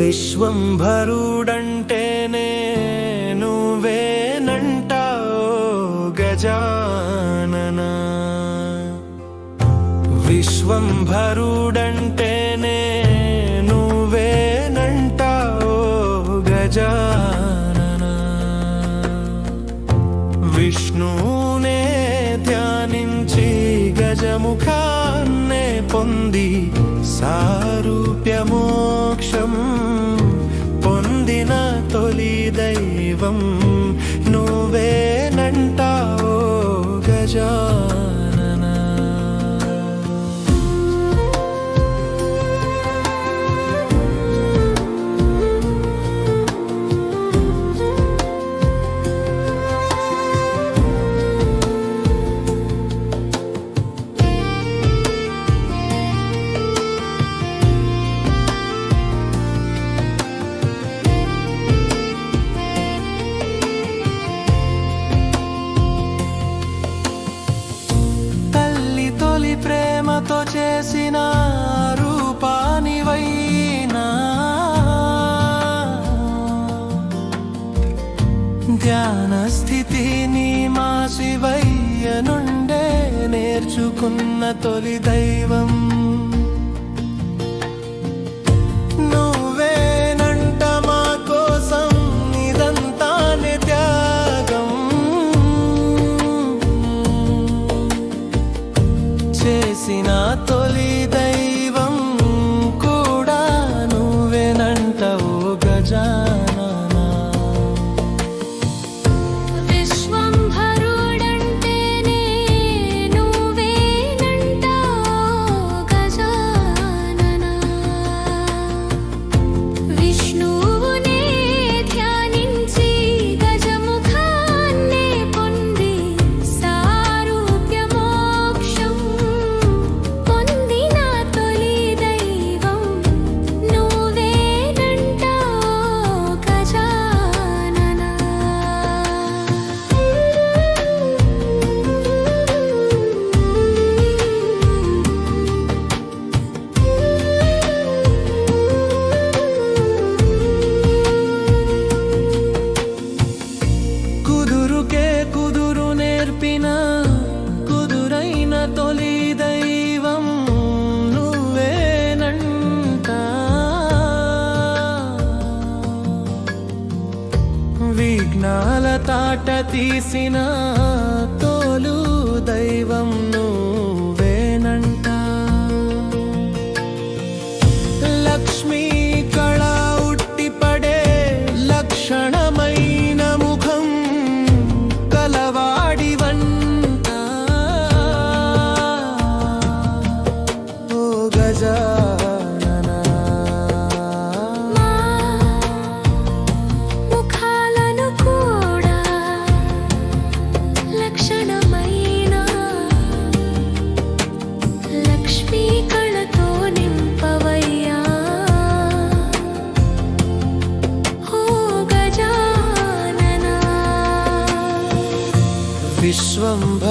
విశ్వంభరుడంటేనే నువ్వేనంట ఓ గజానన? విశ్వంభరుడంటేనే నువ్వేనంట ఓ గజానన? విష్ణునే ధ్యానించి గజముఖాన్నే పొంది సారూప్యమోక్షం గజానన ధ్యాన స్థితిని మా శివయ్య నుండే నేర్చుకున్న తొలి దైవం. నువ్వేనంట మా కోసం ఇదంతానే త్యాగం చేసిన తొలి తాట తీసిన విశ్వంభరుడంటే